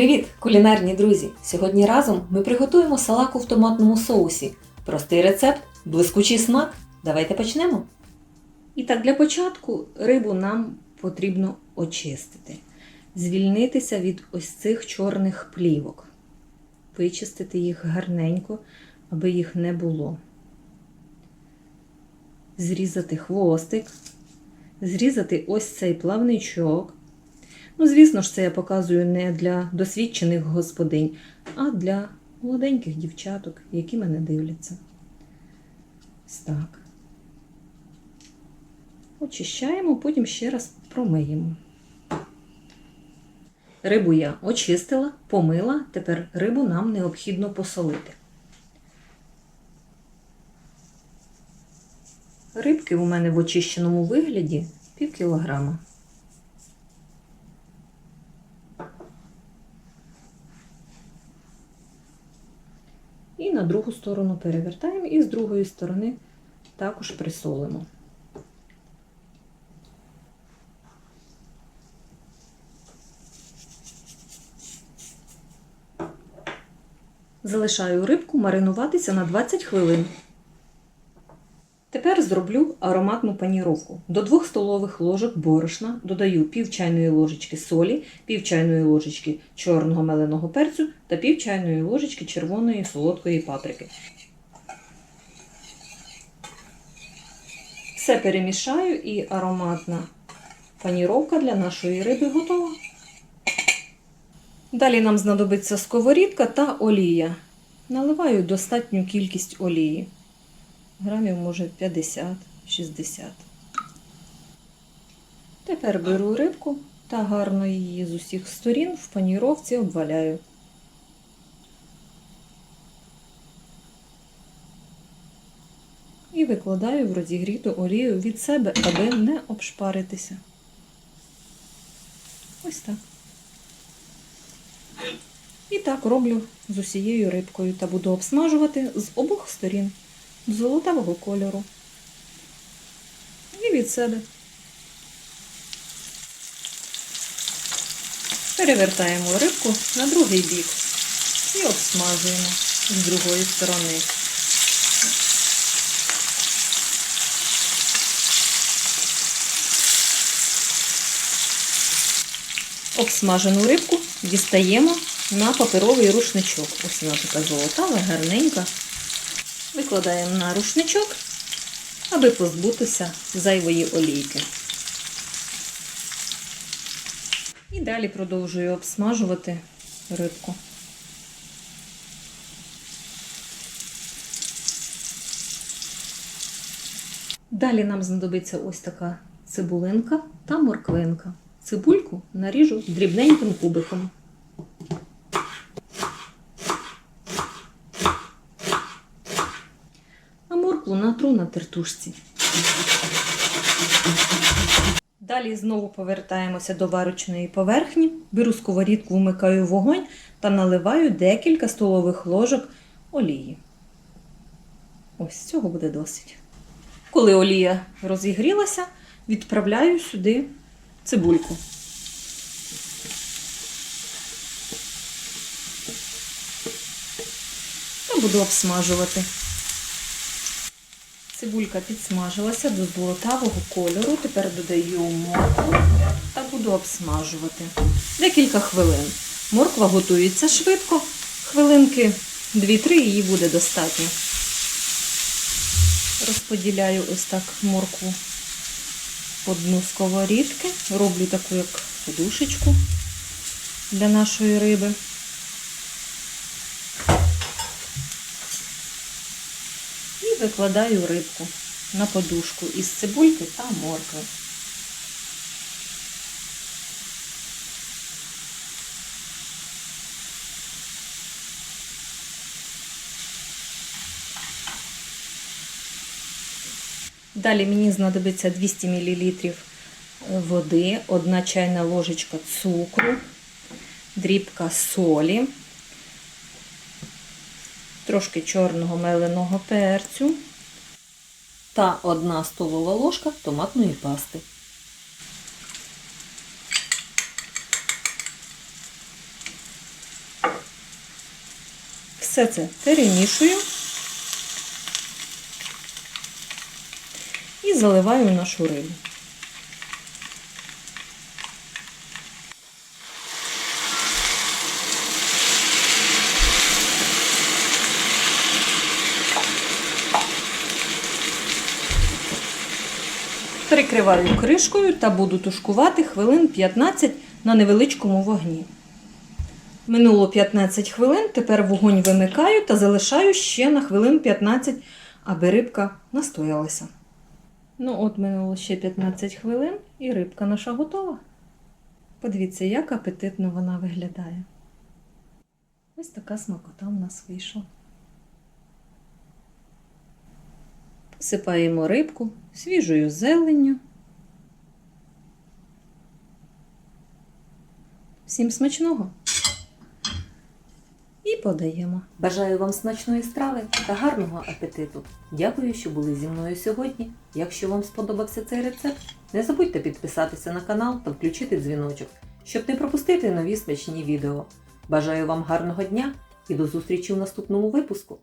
Привіт, кулінарні друзі! Сьогодні разом ми приготуємо салаку в томатному соусі. Простий рецепт, блискучий смак. Давайте почнемо. І так, для початку рибу нам потрібно очистити, звільнитися від ось цих чорних плівок, вичистити їх гарненько, аби їх не було. Зрізати хвостик, зрізати ось цей плавничок. Ну, звісно ж, це я показую не для досвідчених господинь, а для молоденьких дівчаток, які мене дивляться. Так. Очищаємо, потім ще раз промиємо. Рибу я очистила, помила, тепер рибу нам необхідно посолити. Рибки у мене в очищеному вигляді пів кілограма. І на другу сторону перевертаємо, і з другої сторони також присолимо. Залишаю рибку маринуватися на 20 хвилин. Зроблю ароматну паніровку. До 2 столових ложок борошна додаю пів чайної ложечки солі, пів чайної ложечки чорного меленого перцю та пів чайної ложечки червоної солодкої паприки. Все перемішаю і ароматна паніровка для нашої риби готова. Далі нам знадобиться сковорідка та олія. Наливаю достатню кількість олії грамів, може 50-60. Тепер беру рибку та гарно її з усіх сторін в паніровці обваляю. І викладаю в розігріту олію від себе, аби не обшпаритися. Ось так. І так роблю з усією рибкою та буду обсмажувати з обох сторін золотавого кольору. І від себе. Перевертаємо рибку на другий бік і обсмажуємо з другої сторони. Обсмажену рибку дістаємо на паперовий рушничок. Ось вона така золотава, гарненька. Викладаємо на рушничок, аби позбутися зайвої олійки. І далі продовжую обсмажувати рибку. Далі нам знадобиться ось така цибулинка та морквинка. Цибульку наріжу дрібненьким кубиком. а моркву натру на тертушці. Далі знову повертаємося до варочної поверхні, беру сковорідку, вмикаю вогонь та наливаю декілька столових ложок олії. Ось цього буде досить. Коли олія розігрілася, відправляю сюди цибульку. Та буду обсмажувати. Цибулька підсмажилася до золотавого кольору. Тепер додаю моркву та буду обсмажувати декілька хвилин. Морква готується швидко, хвилинки 2-3 її буде достатньо. Розподіляю ось так моркву по дну сковорідки. Роблю таку як подушечку для нашої риби. І викладаю рибку на подушку із цибульки та моркви. Далі мені знадобиться 200 мл води, 1 чайна ложечка цукру, дрібка солі, трошки чорного меленого перцю та одна столова ложка томатної пасти. Все це перемішую і заливаю нашу рибу. Перекриваю кришкою та буду тушкувати хвилин 15 на невеличкому вогні. Минуло 15 хвилин, тепер вогонь вимикаю та залишаю ще на хвилин 15, аби рибка настоялася. Ну, от минуло ще 15 хвилин і рибка наша готова. Подивіться, як апетитно вона виглядає. Ось така смакота в нас вийшла. Посипаємо рибку свіжою зеленню. Всім смачного! І подаємо. Бажаю вам смачної страви та гарного апетиту. Дякую, що були зі мною сьогодні. Якщо вам сподобався цей рецепт, не забудьте підписатися на канал та включити дзвіночок, щоб не пропустити нові смачні відео. Бажаю вам гарного дня і до зустрічі у наступному випуску!